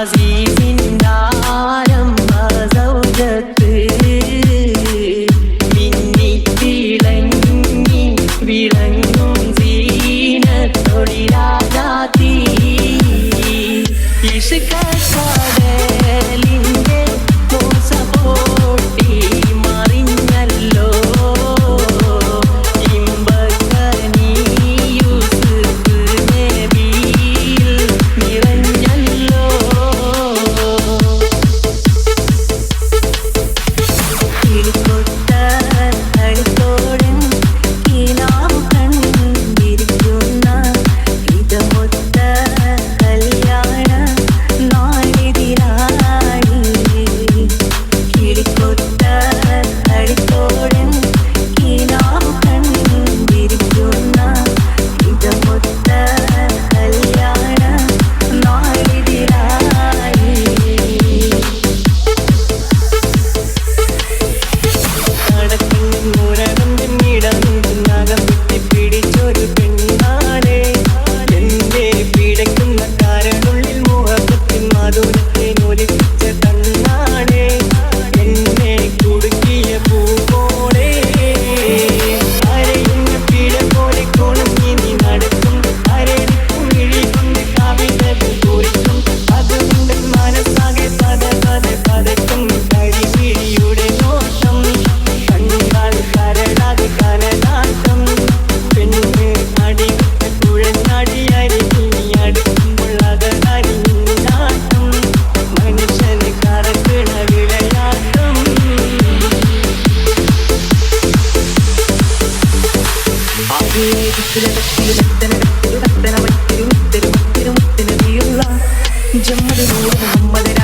sozinho. Jamal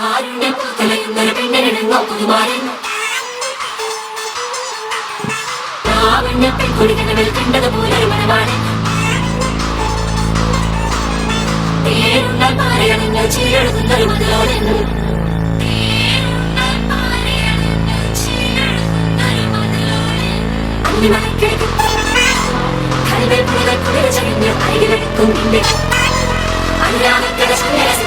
കാരുണ്യപ്പൂത്തലയുന്നൊരു പെണ്ണിനിടുങ്ങോ പുതുമാരൻ ലാവണ്യപ്പെൺ കുടിക്കണവൾ കണ്ടതുപോലൊരു മണവാളൻ പേരുണ്ടാൽ പാറയണിഞ്ഞ ചീരെഴുതുന്നൊരു അന്യമണക്കിഴക്കും കൽവൽ പുലികൾ കുളിര ചകിഞ്ഞു അരികിലെടുക്കും നിന്റെ അനുരാഗക്കര